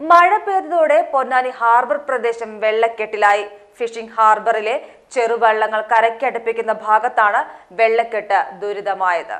മഴ പെയ്തതോടെ പൊന്നാനി ഹാർബർ പ്രദേശം വെള്ളക്കെട്ടിലായി. ഫിഷിംഗ് ഹാർബറിലെ ചെറുവള്ളങ്ങൾ കരയ്ക്കടുപ്പിക്കുന്ന ഭാഗത്താണ് വെള്ളക്കെട്ട് ദുരിതമായത്.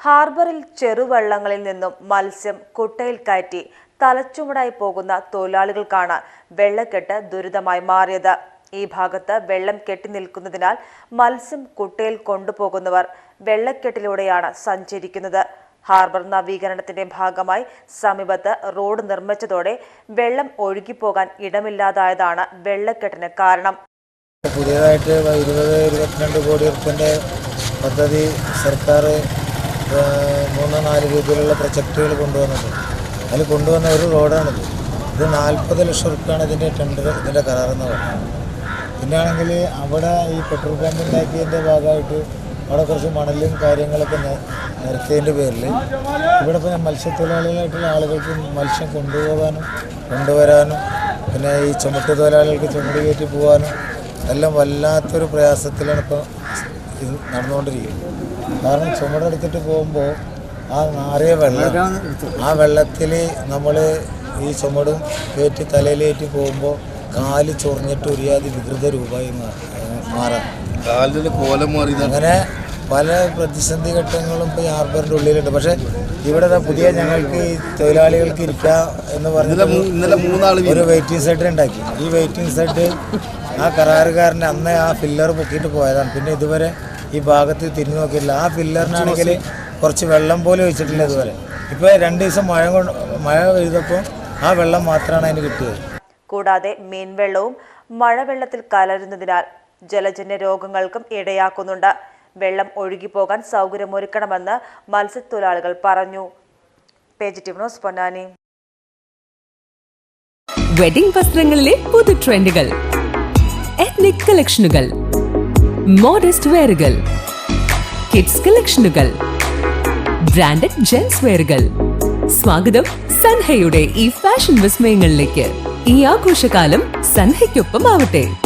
ഹാർബറിൽ ചെറുവള്ളങ്ങളിൽ നിന്നും മത്സ്യം കുട്ടയിൽ കയറ്റി തലച്ചുമടായി പോകുന്ന തൊഴിലാളികൾക്കാണ് വെള്ളക്കെട്ട് ദുരിതമായി മാറിയത്. ഈ ഭാഗത്ത് വെള്ളം കെട്ടി നിൽക്കുന്നതിനാൽ മത്സ്യം കുട്ടയിൽ കൊണ്ടുപോകുന്നവർ വെള്ളക്കെട്ടിലൂടെയാണ് സഞ്ചരിക്കുന്നത്. ഹാർബർ നവീകരണത്തിന്റെ ഭാഗമായി സമീപത്ത് റോഡ് നിർമ്മിച്ചതോടെ വെള്ളം ഒഴുകിപ്പോകാൻ ഇടമില്ലാതായതാണ് വെള്ളക്കെട്ടിന് കാരണം. പുതിയതായിട്ട് ഇരുപത് ഇരുപത്തിരണ്ട് കോടി ഉറുപ്പിന്റെ പദ്ധതി സർക്കാർ മൂന്ന് നാല് രീതിയിലുള്ള പ്രൊജക്റ്റുകൾ കൊണ്ടുവന്നിട്ടുണ്ട്. അതിൽ കൊണ്ടുവന്ന ഒരു റോഡാണിത്. ഇത് നാൽപ്പത് ലക്ഷം ഉറുപ്പാണ് ഇതിന്റെ ടെൻഡർ ഇതിന്റെ കരാറെന്ന് പറയുന്നത്. പിന്നെയാണെങ്കിൽ അവിടെ ഈ പെട്രോൾ പമ്പ് ഉണ്ടാക്കിയതിന്റെ ഭാഗമായിട്ട് അവിടെ കുറച്ച് മണലും കാര്യങ്ങളൊക്കെ നിരത്തിയതിന്റെ പേരിൽ. ഇവിടെ ഇപ്പോൾ മത്സ്യത്തൊഴിലാളികളായിട്ടുള്ള ആളുകൾക്ക് മത്സ്യം കൊണ്ടുപോകാനും കൊണ്ടുവരാനും പിന്നെ ഈ ചുമട്ട് തൊഴിലാളികൾക്ക് ചുമട് കയറ്റി പോകാനും എല്ലാം വല്ലാത്തൊരു പ്രയാസത്തിലാണ് ഇപ്പോൾ ഇത് നടന്നുകൊണ്ടിരിക്കുന്നത്. കാരണം ചുമടെടുത്തിട്ട് പോകുമ്പോൾ ആ നാറിയ വെള്ളം ആ വെള്ളത്തിൽ നമ്മൾ ഈ ചുമടും കയറ്റി തലയിലേറ്റി പോകുമ്പോൾ കാൽ ചൊറിഞ്ഞിട്ട് ഒരുയാതി വികൃത രൂപമായി മാറാം. കോലം അങ്ങനെ പല പ്രതിസന്ധി ഘട്ടങ്ങളും ഇപ്പോൾ ഈ ഹാർബറിന്റെ ഉള്ളിലുണ്ട്. പക്ഷേ ഇവിടെ പുതിയ ഞങ്ങൾക്ക് ഈ തൊഴിലാളികൾക്ക് ഇരിക്കാം എന്ന് മൂ- ഒരു വെയിറ്റിംഗ് സെഡ് ഉണ്ടാക്കി. ഈ വെയിറ്റിംഗ് സെഡ് ആ കരാറുകാരൻ അന്ന് ആ ഫില്ലർ പൊക്കിയിട്ട് പോയതാണ്. പിന്നെ ഇതുവരെ ഈ ഭാഗത്ത് തിരിഞ്ഞു നോക്കിയില്ല ആ ഫില്ലറിനാണെങ്കിൽ കുറച്ച് വെള്ളം പോലും ഒഴിച്ചിട്ടില്ല ഇതുവരെ. ഇപ്പോൾ രണ്ട് ദിവസം മഴ കൊണ്ട് മഴ പെയ്തപ്പോൾ ആ വെള്ളം മാത്രമാണ് അതിന് കിട്ടിയത്. കൂടാതെ മീൻവെള്ളവും മഴവെള്ളത്തിൽ കലരുന്നതിനാൽ ജലജന്യ രോഗങ്ങൾക്കും ഇടയാക്കുന്നുണ്ട്. വെള്ളം ഒഴുകിപ്പോകാൻ സൗകര്യമൊരുക്കണമെന്ന് മത്സ്യത്തൊഴിലാളികൾ പറഞ്ഞു. ന്യൂസ് പൊന്നാനി. വെഡിംഗ് വസ്ത്രങ്ങളിലെ പുതു ട്രെൻഡുകൾ എത്നിക് കളക്ഷനുകൾ മോഡസ്റ്റ് വെയറുകൾ കിഡ്സ് കളക്ഷനുകൾ ബ്രാൻഡഡ് ജെൻസ് വെയറുകൾ സ്വാഗതം സൻഹയുടെ ഈ ഫാഷൻ വിസ്മയങ്ങളിലേക്ക്. ഈ ആഘോഷകാലം സൻഹയ്ക്കൊപ്പം ആവട്ടെ